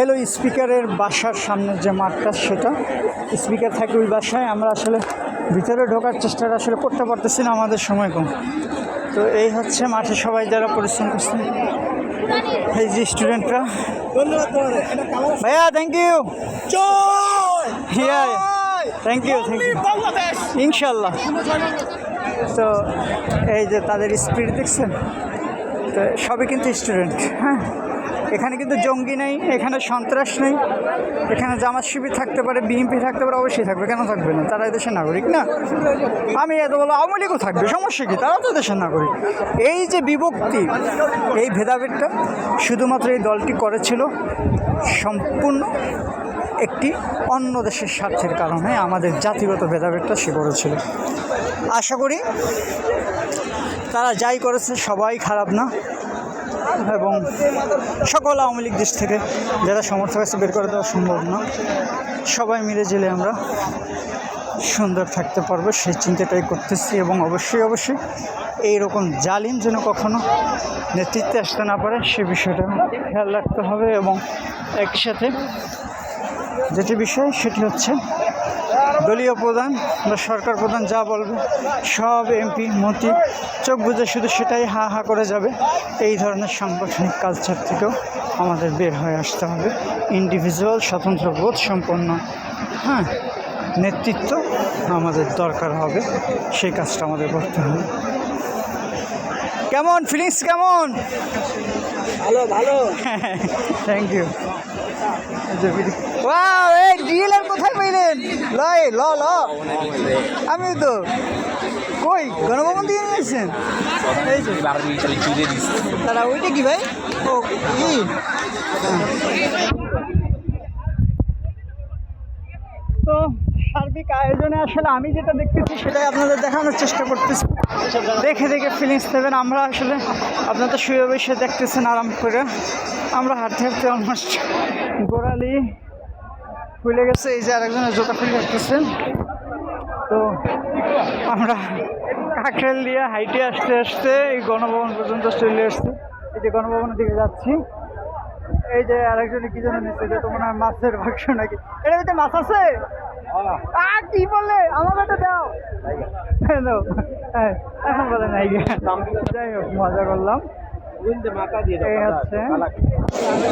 এলো স্পিকারের বাসার সামনের যে মাঠটা সেটা স্পিকার থাকে ওই বাসায়। আমরা আসলে ভিতরে ঢোকার চেষ্টাটা আসলে করতে পারতেছি না আমাদের সময় কম। তো এই হচ্ছে মাঠে সবাই যারা পরিশ্রম করছে এই যে স্টুডেন্টরা। ভাইয়া thank you Hiya thank you thank you ইনশাল্লাহ তো এই যে তাদের স্পিড দেখছেন? তো সবই কিন্তু স্টুডেন্ট হ্যাঁ? এখানে কিন্তু জঙ্গি নেই, এখানে সন্ত্রাস নেই, এখানে জামাত শিবির থাকতে পারে, বিএনপি থাকতে পারে, অবশ্যই থাকবে, কেন থাকবে না? তারা এদেশের নাগরিক না। আমি এত বলো আওয়ামী লীগও থাকবে, সমস্যা কি? তারা তো দেশের নাগরিক। এই যে বিভক্তি, এই ভেদাভেদটা শুধুমাত্র এই দলটি করেছিল সম্পূর্ণ একটি অন্য দেশের স্বার্থের কারণে আমাদের জাতিগত ভেদাভেদটা সে করেছিল। আশা করি তারা যাই করেছে, সবাই খারাপ না। এবং সকল আওয়ামী লীগ দেশ থেকে যারা সমর্থক আছে বের করে দেওয়া সম্ভব না। সবাই মিলে জেলে আমরা সুন্দর থাকতে পারব সেই চিন্তাটাই করতেছি এবং অবশ্যই অবশ্যই এই রকম জালিম যেন কখনো নেতৃত্বে আসতে না পারে সে বিষয়টা খেয়াল রাখতে হবে এবং একই সাথে যেটি বিষয় সেটি হচ্ছে দলীয় প্রধান বা সরকার প্রধান যা বলবে সব এমপি মন্ত্রী চোখ বুঝে শুধু সেটাই হা হা করে যাবে। এই ধরনের সাংগঠনিক কালচার থেকেও আমাদের বের হয়ে আসতে হবে। ইন্ডিভিজুয়াল স্বতন্ত্র বোধ সম্পন্ন হ্যাঁ নেতৃত্ব আমাদের দরকার হবে। সেই কাজটা আমাদের করতে হবে। কেমন? ফিলিংস কেমন? ভালো ভালো। থ্যাংক ইউ ওয়াও এই ডিএলআর কোথায় পাইলেন লয় ল ল। আমি তো কই, গণভবন দিয়ে নিয়েছেন তারা ওইটা কি ভাই? ও, কি? তো সার্বিক আয়োজনে আসলে আমি যেটা দেখতেছি, সেটাই আপনাদের দেখানোর চেষ্টা করতেছি। দেখে দেখে ফিলিংস দেবেন আমরা আসলে। আপনাদের শুয়ে বসে দেখতেছেন আরাম করে। আমরা হাঁটতে হাঁটতে অলমোস্ট গোড়ালি খুলে গেছে এই যে আরেকজনের জোতা খুলে রাখতেছেন তো আমরা কাকরেল দিয়ে হাইটে আসতে আসতে এই গণভবন পর্যন্ত চলে আসছি। এই যে গণভবনের দিকে যাচ্ছি। এই যে আরেকজনে কি যেন নিচ্ছে যে তোমার হয় মাছের বাক্স নাকি? এর ভিতরে মাছ আছে? আ কি বলে আমার একটা দাও। হ্যালো হ্যাঁ এখন বলে নাই যাই হোক মজা করলাম। এই হচ্ছে।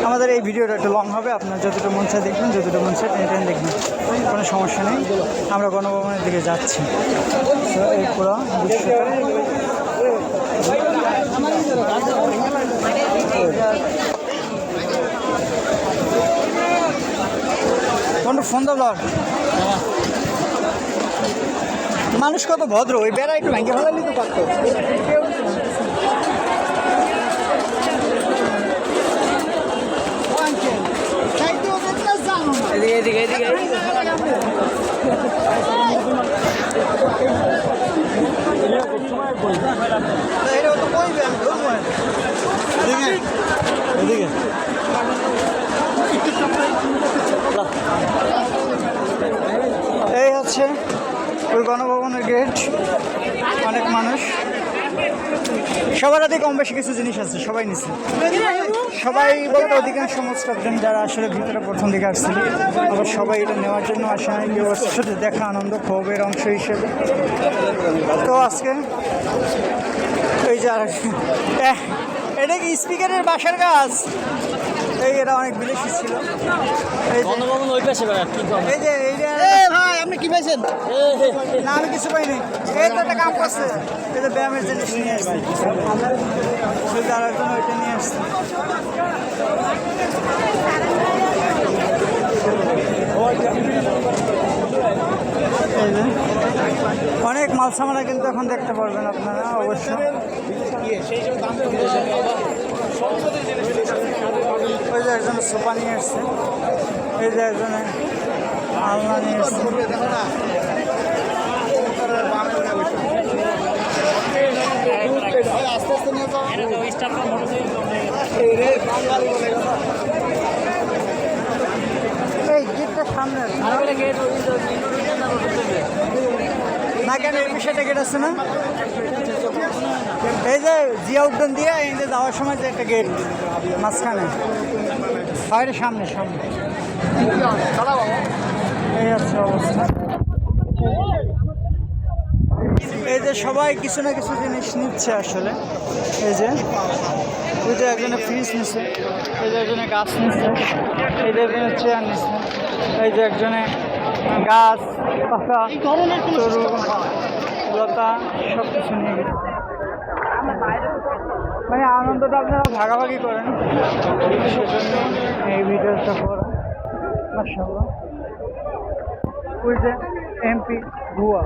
আমাদের এই ভিডিওটা একটু লং হবে আপনার যতটা মন চায় দেখবেন যতটা মন চায় টেনে টেনে দেখবেন। কোনো সমস্যা নেই। আমরা গণভবনের দিকে যাচ্ছি। তো এই পুরো ফোন দাও মানুষ কত ভদ্র ওই বেড়া একটু ভেঙে ভালো নিতে পারতো কেউ কিছু না। ও আঙ্কেল, খাইতে ওদের তো জানো না। এদিকে এদিকে এদিকে তো এটা তো কইবে আমি ধরবো না। এই হচ্ছে ওই গণভবনের গেট অনেক মানুষ। সবার হাতে কম বেশি কিছু জিনিস আছে সবাই নিচ্ছে সবাই বলতে অধিকাংশ স্টাফজন যারা আসলে ভিতরে প্রথম দিকে আসছিল আবার সবাই এটা নেওয়ার জন্য আসে না কেউ শুধু দেখা আনন্দ ক্ষোভের অংশ হিসেবে। তো আজকে এই যে আর এটা কি স্পিকারের বাসার গাছ এই এটা অনেক বিদেশি ছিল। এই যে এই যে আপনি কি পাইছেন? না, আমি কিছু পাইনি। এই তো একটা কাম করছে। যে ব্যায়ামের জিনিস নিয়ে আসছে। সেই যে আরেকজন ওইটা নিয়ে আসছে। অনেক মাল সামানা কিন্তু এখন দেখতে পারবেন আপনারা অবশ্যই ওই যে একজন সোফা নিয়ে এসছে এই যে একজনে এই যে জিয়া উদ্যান দিয়ে এই যে যাওয়ার সময় যে একটা গেট মাঝখানে। সামনে সামনে। এই এই যে সবাই কিছু না কিছু জিনিস নিচ্ছে আসলে। এই যে ওই যে একজনে ফ্রিজ নিচ্ছে এই যে একজনে গাছ নিচ্ছে এই যে একজনে চেয়ার নিচ্ছে এই যে একজনে গাছ, পাতা, তরু, লতা সব কিছু নিয়ে গেছে। মানে আনন্দটা আপনারা ভাগাভাগি করেন। সেজন্য এই ভিডিওটা করা ওই যে এমপি ভুয়া